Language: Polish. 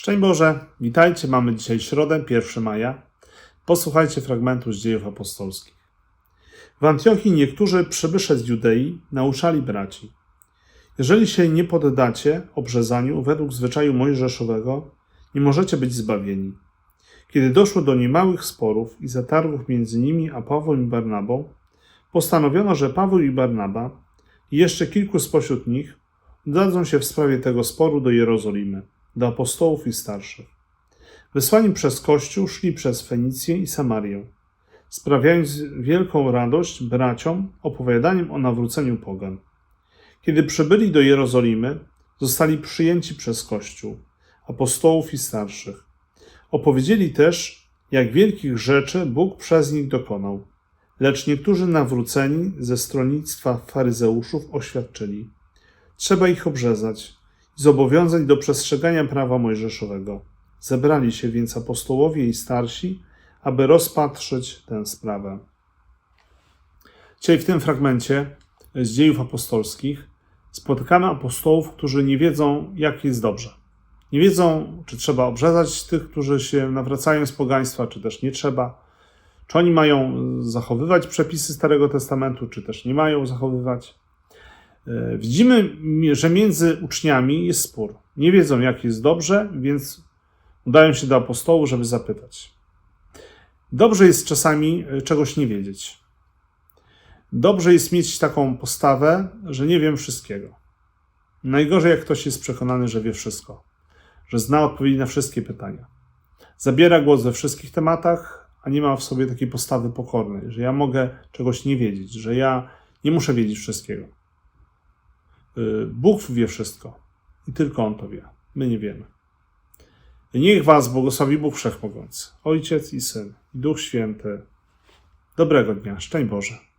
Szczęść Boże, witajcie, mamy dzisiaj środę, 1 maja. Posłuchajcie fragmentu z dziejów apostolskich. W Antiochii niektórzy przybysze z Judei nauczali braci. Jeżeli się nie poddacie obrzezaniu według zwyczaju mojżeszowego, nie możecie być zbawieni. Kiedy doszło do niemałych sporów i zatargów między nimi a Pawłem i Barnabą, postanowiono, że Paweł i Barnaba i jeszcze kilku spośród nich udadzą się w sprawie tego sporu do Jerozolimy, do apostołów i starszych. Wysłani przez Kościół szli przez Fenicję i Samarię, sprawiając wielką radość braciom opowiadaniem o nawróceniu pogan. Kiedy przybyli do Jerozolimy, zostali przyjęci przez Kościół, apostołów i starszych. Opowiedzieli też, jak wielkich rzeczy Bóg przez nich dokonał. Lecz niektórzy nawróceni ze stronnictwa faryzeuszów oświadczyli: Trzeba ich obrzezać i zobowiązać do przestrzegania prawa mojżeszowego. Zebrali się więc apostołowie i starsi, aby rozpatrzyć tę sprawę. Dzisiaj w tym fragmencie z dziejów apostolskich spotykamy apostołów, którzy nie wiedzą, jak jest dobrze. Nie wiedzą, czy trzeba obrzezać tych, którzy się nawracają z pogaństwa, czy też nie trzeba. Czy oni mają zachowywać przepisy Starego Testamentu, czy też nie mają zachowywać. E, Widzimy, że między uczniami jest spór. Nie wiedzą, jak jest dobrze, więc udają się do apostołu, żeby zapytać. Dobrze jest czasami e, czegoś nie wiedzieć. Dobrze jest mieć taką postawę, że nie wiem wszystkiego. Najgorzej, jak ktoś jest przekonany, że wie wszystko, że zna odpowiedzi na wszystkie pytania. Zabiera głos we wszystkich tematach, a nie ma w sobie takiej postawy pokornej, że ja mogę czegoś nie wiedzieć, że ja nie muszę wiedzieć wszystkiego. Y, Bóg wie wszystko i tylko On to wie. My nie wiemy. Niech Was błogosławi Bóg Wszechmogący, Ojciec i Syn, i Duch Święty. Dobrego dnia, szczęść Boże.